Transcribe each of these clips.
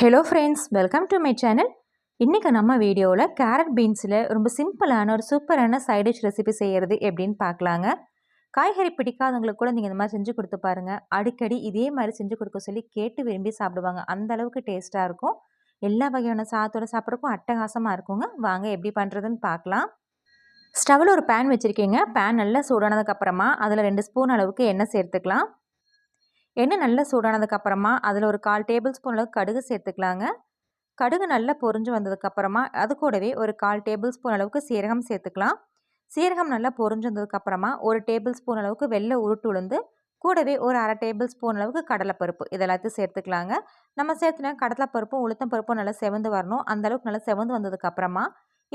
Hello friends welcome to my channel இன்றைக்கி நம்ம வீடியோவில் கேரட் பீன்ஸில் ரொம்ப சிம்பிளான ஒரு சூப்பரான சைடிஷ் ரெசிபி செய்கிறது எப்படின்னு பார்க்கலாங்க. காய்கறி பிடிக்காதவங்களுக்கு கூட நீங்கள் இந்த மாதிரி செஞ்சு கொடுத்து பாருங்கள் அடிக்கடி இதே மாதிரி செஞ்சு கொடுக்க சொல்லி கேட்டு விரும்பி சாப்பிடுவாங்க. அந்த அளவுக்கு டேஸ்ட்டாக இருக்கும். எல்லா வகையான சாதத்தோட சாப்பிட்றக்கும் அட்டகாசமாக இருக்குங்க. வாங்க எப்படி பண்ணுறதுன்னு பார்க்கலாம். ஸ்டவ்வில் ஒரு பேன் வச்சுருக்கீங்க. பேன் நல்லா சூடானதுக்கப்புறமா அதில் ரெண்டு ஸ்பூன் அளவுக்கு எண்ணெய் சேர்த்துக்கலாம். எண்ணெய் நல்லா சூடானதுக்கப்புறமா அதில் ஒரு கால் டேபிள் ஸ்பூன் அளவுக்கு கடுகு சேர்த்துக்கலாங்க. கடுகு நல்லா பொறிஞ்சு வந்ததுக்கப்புறமா அது கூடவே ஒரு கால் டேபிள் ஸ்பூன் அளவுக்கு சீரகம் சேர்த்துக்கலாம். சீரகம் நல்லா பொறிஞ்சு வந்ததுக்கப்புறமா ஒரு டேபிள் ஸ்பூன் அளவுக்கு வெள்ளை உருட்டு உளுந்து கூடவே ஒரு அரை டேபிள் ஸ்பூன் அளவுக்கு கடலைப்பருப்பு இதெல்லாத்தையும் சேர்த்துக்கலாங்க. நம்ம சேர்த்துனா கடலைப்பருப்பும் உளுத்தம் பருப்பும் நல்லா செவந்து வரணும். அந்தளவுக்கு நல்லா செவந்து வந்ததுக்கப்புறமா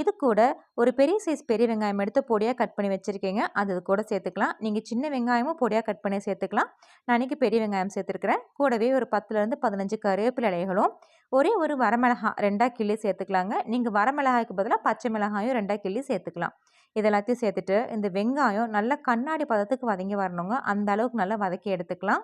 இது கூட ஒரு பெரிய சைஸ் பெரிய வெங்காயம் எடுத்து பொடியாக கட் பண்ணி வச்சுருக்கீங்க. அது இது கூட சேர்த்துக்கலாம். நீங்கள் சின்ன வெங்காயமும் பொடியாக கட் பண்ணி சேர்த்துக்கலாம். நான் இன்றைக்கி பெரிய வெங்காயம் சேர்த்துருக்குறேன். கூடவே ஒரு பத்துலேருந்து பதினஞ்சு கருவேப்பிலை இலைகளும் ஒரே ஒரு வரமிளகாய் ரெண்டாக கிள்ளி சேர்த்துக்கலாங்க. நீங்கள் வரமிளகாய்க்கு பதிலாக பச்சை மிளகாயும் ரெண்டாக கிள்ளி சேர்த்துக்கலாம். இதெல்லாத்தையும் சேர்த்துட்டு இந்த வெங்காயம் நல்லா கண்ணாடி பதத்துக்கு வதங்கி வரணுங்க. அந்த அளவுக்கு நல்லா வதக்கி எடுத்துக்கலாம்.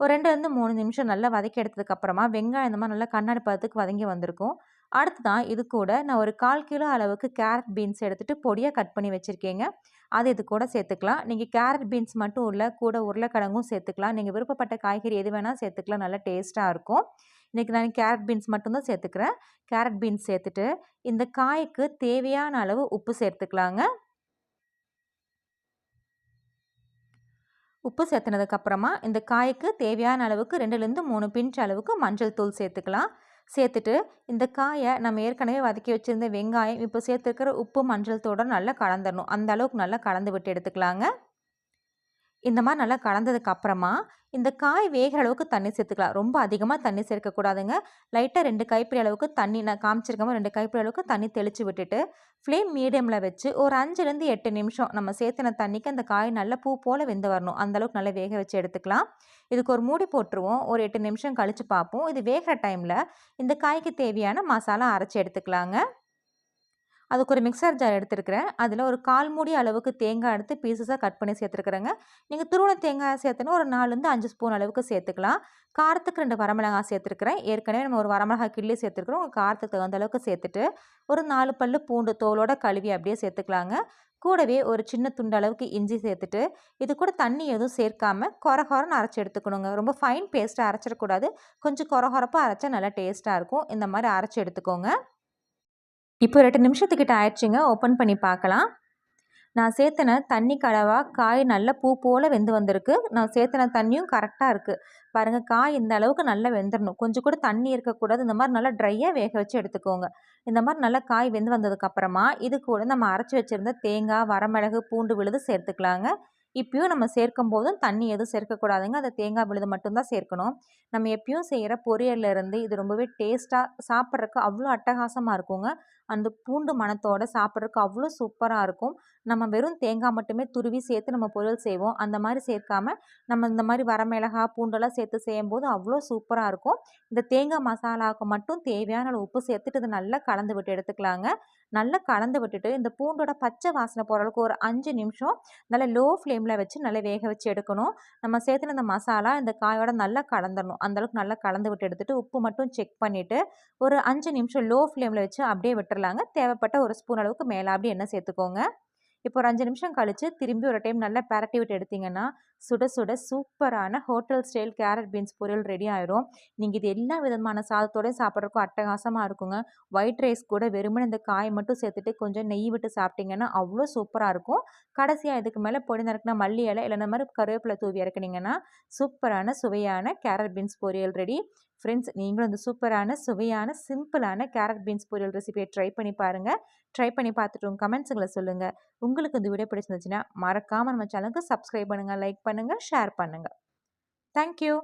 ஒரு ரெண்டுலேருந்து மூணு நிமிஷம் நல்லா வதக்கி எடுத்ததுக்கப்புறமா வெங்காயம் இந்த மாதிரி நல்லா கண்ணாடி பதத்துக்கு வதங்கி வந்திருக்கும். அடுத்ததான் இது கூட நான் ஒரு கால் கிலோ அளவுக்கு கேரட் பீன்ஸ் எடுத்துகிட்டு பொடியாக கட் பண்ணி வச்சுருக்கேங்க. அது இது கூட சேர்த்துக்கலாம். நீங்கள் கேரட் பீன்ஸ் மட்டும் இல்லை கூட உருளைக்கிழங்கும் சேர்த்துக்கலாம். நீங்கள் விருப்பப்பட்ட காய்கறி எது வேணால் சேர்த்துக்கலாம். நல்லா டேஸ்ட்டாக இருக்கும். இன்றைக்கி நான் கேரட் பீன்ஸ் மட்டும்தான் சேர்த்துக்கிறேன். கேரட் பீன்ஸ் சேர்த்துட்டு இந்த காய்க்கு தேவையான அளவு உப்பு சேர்த்துக்கலாங்க. உப்பு சேர்த்துனதுக்கப்புறமா இந்த காய்க்கு தேவையான அளவுக்கு ரெண்டுலேருந்து மூணு பிஞ்ச் அளவுக்கு மஞ்சள் தூள் சேர்த்துக்கலாம். சேர்த்துட்டு இந்த காயை நம்ம ஏற்கனவே வதக்கி வச்சுருந்த வெங்காயம் இப்போ சேர்த்துருக்கிற உப்பு மஞ்சள் தூடன் நல்லா கலந்துடணும் அந்த அளவுக்கு நல்லா கலந்து விட்டு எடுத்துக்கலாங்க. இந்த மாதிரி நல்லா கலந்ததுக்கு அப்புறமா இந்த காய் வேகிற அளவுக்கு தண்ணி சேர்த்துக்கலாம். ரொம்ப அதிகமாக தண்ணி சேர்க்கக்கூடாதுங்க லைட்டாக ரெண்டு கைப்பிடி அளவுக்கு தண்ணி நான் காமிச்சிருக்காம ரெண்டு கைப்பிடி அளவுக்கு தண்ணி தெளித்து விட்டுட்டு ஃப்ளேம் மீடியமில் வச்சு ஒரு அஞ்சுலேருந்து எட்டு நிமிஷம் நம்ம சேர்த்துன தண்ணிக்கு அந்த காய் நல்லா பூ போல் வெந்து வரணும். அந்தளவுக்கு நல்லா வேக வச்சு எடுத்துக்கலாம். இதுக்கு ஒரு மூடி போட்டுருவோம். ஒரு எட்டு நிமிஷம் கழித்து பார்ப்போம். இது வேகிற டைமில் இந்த காய்க்கு தேவையான மசாலா அரைச்சி எடுத்துக்கலாங்க. அதுக்கு ஒரு மிக்சர் ஜார் எடுத்துருக்கிறேன். அதில் ஒரு கால் மூடி அளவுக்கு தேங்காய் எடுத்து பீசஸாக கட் பண்ணி சேர்த்துருக்குறேங்க. நீங்கள் துருவண தேங்காய் சேர்த்துனா ஒரு நாலுலேருந்து அஞ்சு ஸ்பூன் அளவுக்கு சேர்த்துக்கலாம். காரத்துக்கு ரெண்டு வரமிளகாய் சேர்த்துருக்குறேன். ஏற்கனவே நம்ம ஒரு வரமிளகாய் கிள்ளி சேர்த்துருக்குறோம். உங்கள் காரத்துக்கு தகுந்த அளவுக்கு சேர்த்துட்டு ஒரு நாலு பல்லு பூண்டு தோலோட கழுவி அப்படியே சேர்த்துக்கலாங்க. கூடவே ஒரு சின்ன துண்டு அளவுக்கு இஞ்சி சேர்த்துட்டு இது கூட தண்ணி எதுவும் சேர்க்காம கொரகொரன்னு அரைச்சி எடுத்துக்கணுங்க. ரொம்ப ஃபைன் பேஸ்ட்டாக அரைச்சிடக்கூடாது. கொஞ்சம் கொரகொரப்பாக அரைச்சா நல்லா டேஸ்ட்டாக இருக்கும். இந்த மாதிரி அரைச்சி எடுத்துக்கோங்க. இப்போ ரெண்டு நிமிஷத்துக்கிட்ட ஆயிடுச்சுங்க. ஓப்பன் பண்ணி பார்க்கலாம். நான் சேர்த்தன தண்ணி கலவாக காய் நல்ல பூ போல் வெந்து வந்திருக்கு. நான் சேர்த்தன தண்ணியும் கரெக்டாக இருக்குது பாருங்கள் காய் இந்த அளவுக்கு நல்லா வெந்துடணும் கொஞ்சம் கூட தண்ணி இருக்கக்கூடாது. இந்த மாதிரி நல்லா ட்ரையாக வேக வச்சு எடுத்துக்கோங்க. இந்த மாதிரி நல்லா காய் வெந்து வந்ததுக்கப்புறமா இது கூட நம்ம அரைச்சி வச்சுருந்த தேங்காய் வரமிளகு பூண்டு விழுது சேர்த்துக்கலாங்க. இப்பயும் நம்ம சேர்க்கும் போதும் தண்ணி எதுவும் சேர்க்கக்கூடாதுங்க. அதை தேங்காய் விழுது மட்டும்தான் சேர்க்கணும். நம்ம எப்பயும் செய்கிற பொரியல்லேருந்து இது ரொம்பவே டேஸ்ட்டாக சாப்பிட்றதுக்கு அவ்வளோ அட்டகாசமாக இருக்குங்க. அந்த பூண்டு மணத்தோடு சாப்பிட்றதுக்கு அவ்வளோ சூப்பராக இருக்கும். நம்ம வெறும் தேங்காய் மட்டுமே துருவி சேர்த்து நம்ம பொரியல் செய்வோம். அந்த மாதிரி சேர்க்காம நம்ம இந்த மாதிரி வரமிளகா பூண்டெல்லாம் சேர்த்து செய்யும்போது அவ்வளோ சூப்பராக இருக்கும். இந்த தேங்காய் மசாலாவுக்கு மட்டும் தேவையான உப்பு சேர்த்துட்டு இதை நல்லா கலந்து விட்டு எடுத்துக்கலாங்க. நல்லா கலந்து விட்டுட்டு இந்த பூண்டோட பச்சை வாசனை போகிற அளவுக்கு ஒரு அஞ்சு நிமிஷம் நல்லா லோ ஃப்ளேமில் வச்சு நல்லா வேக வச்சு எடுக்கணும். நம்ம சேர்த்துன இந்த மசாலா இந்த காயோட நல்லா கலந்துடணும் அந்தளவுக்கு நல்லா கலந்து விட்டு எடுத்துகிட்டு உப்பு மட்டும் செக் பண்ணிவிட்டு ஒரு அஞ்சு நிமிஷம் லோ ஃப்ளேமில் வச்சு அப்படியே போட்டுடலாங்க தேவைப்பட்ட ஒரு ஸ்பூன் அளவுக்கு மேலே அப்படி எண்ணெய் சேர்த்துக்கோங்க. இப்போ ஒரு அஞ்சு நிமிஷம் கழித்து திரும்பி ஒரு டைம் நல்லா பரட்டி விட்டு எடுத்திங்கன்னா சுட சுட சூப்பரான ஹோட்டல் ஸ்டைல் கேரட் பீன்ஸ் பொரியல் ரெடி ஆயிரும். நீங்கள் இது எல்லா விதமான சாதத்தோடய சாப்பிட்றதுக்கும் அட்டகாசமாக இருக்குங்க. ஒயிட் ரைஸ் கூட வெறுமனே இந்த காய் மட்டும் சேர்த்துட்டு கொஞ்சம் நெய் விட்டு சாப்பிட்டிங்கன்னா அவ்வளோ சூப்பராக இருக்கும். கடைசியாக இதுக்கு மேலே பொடி நறுக்குனா மல்லி இலை இல்லை இந்த மாதிரி கருவேப்பிலை தூவி இறக்குனீங்கன்னா சூப்பரான சுவையான கேரட் பீன்ஸ் பொரியல் ரெடி. ஃப்ரெண்ட்ஸ் நீங்களும் இந்த சூப்பரான சுவையான சிம்பிளான கேரட் பீன்ஸ் பொரியல் ரெசிபியை ட்ரை பண்ணி பாருங்கள் ட்ரை பண்ணி பார்த்துட்டு உங்கள் கமெண்ட்ஸுங்களை சொல்லுங்கள் உங்களுக்கு இந்த வீடியோ பிடிச்சிருந்துச்சுன்னா மறக்காமல் நம்ம சேனலுக்கு சப்ஸ்கிரைப் பண்ணுங்கள் லைக் பண்ணுங்கள் ஷேர் பண்ணுங்கள் தேங்க்யூ